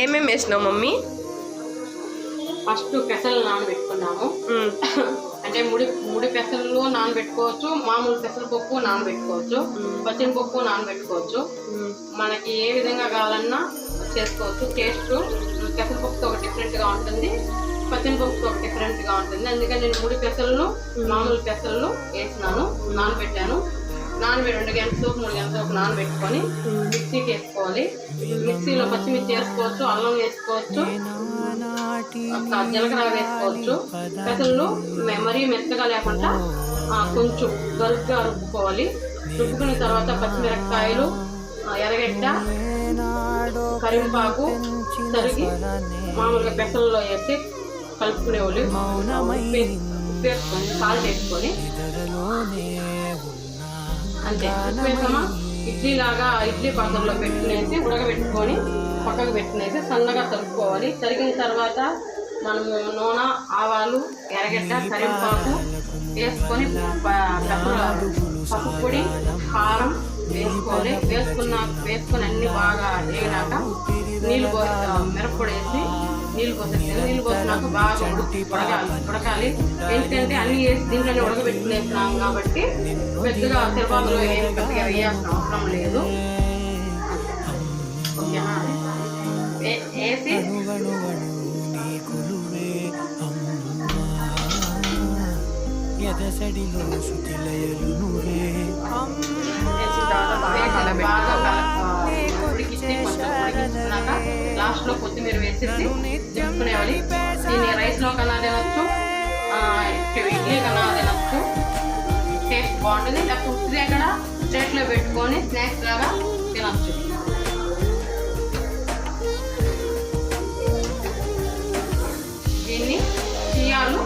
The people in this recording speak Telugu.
ఏమేమి వేసినావు మమ్మీ? ఫస్ట్ పెసలు నానబెట్టుకున్నాము. అంటే ముడి ముడి పెసలు నానబెట్టుకోవచ్చు మామూలు పెసల పప్పు నానబెట్టుకోవచ్చు పచ్చిన పప్పు నానబెట్టుకోవచ్చు. మనకి ఏ విధంగా కావాలన్నా చేసుకోవచ్చు. టేస్ట్ పెసరపప్పుతో ఒక డిఫరెంట్గా ఉంటుంది. పచ్చిన పప్పుతో ఒక డిఫరెంట్గా ఉంటుంది. అందుకని నేను ముడి పెసలను మామూలు పెసలు వేసినాను నానబెట్టాను. నానబెట్టి రెండు గంటల సోపు మూడు గంటల సోపు నానబెట్టుకొని మిక్సీకి వేసుకోవాలి మిక్సీలో పచ్చిమిర్చి వేసుకోవచ్చు అల్లం వేసుకోవచ్చు జీలకర్ర వేసుకోవచ్చు. పెసలు మరీ మెత్తగా లేకుండా కొంచెం గరుగ్గా రుబ్బుకోవాలి. రుబ్బుకున్న తర్వాత పచ్చిమిరపకాయలు ఆ, ఎర్రగడ్డ కరింపాకు తరిగి మామూలుగా పెసల్లో వేసి కలుపుకునేవాళ్ళు ఉప్పు ఉప్పు వేసుకొని సాల్ట్ వేసుకొని అంతే. ఉప్పేసామా ఇడ్లీ లాగా ఇడ్లీ పాత్రలో పెట్టుకునేసి ఉడకబెట్టుకొని పక్కకు పెట్టుకునేసి సన్నగా తరుక్కోవాలి. తరిగిన తర్వాత మనము నూనె ఆవాలు ఎర్రగడ్డ కరింపాకు వేసుకొని పప్పు పొడి కారం వేసుకోవాలి. వేసుకున్న వేసుకొని అన్ని బాగా వేగినాక నీళ్ళు పో మిరప్పొడి వేసి నీళ్ళు పోసేసి నీళ్ళు పోసినాక బాగా ఉడక- ఉడకాలి ఉడకాలి ఎందుకంటే అన్ని వేసి దీంట్లోనే ఉడకబెట్టుకునేసినాం కాబట్టి పెద్దగా తిరుపతిలో ఏం పెద్దగా వేయాల్సిన అవసరం లేదు. వేసి ఎదసడిలో శుతిలయలు నువ్వే. బాగా లాస్ట్లో కొత్తిమీర వేసేసి దింపుకునేవాలి దీన్ని రైస్లో కన్నా తినచ్చు ఇడ్లీ కన్నా తినచ్చు టేస్ట్ బాగుంటుంది. లేకపోతే అక్కడ కూడా లో పెట్టుకొని స్నాక్స్ లాగా తినచ్చు. దీన్ని చియాలు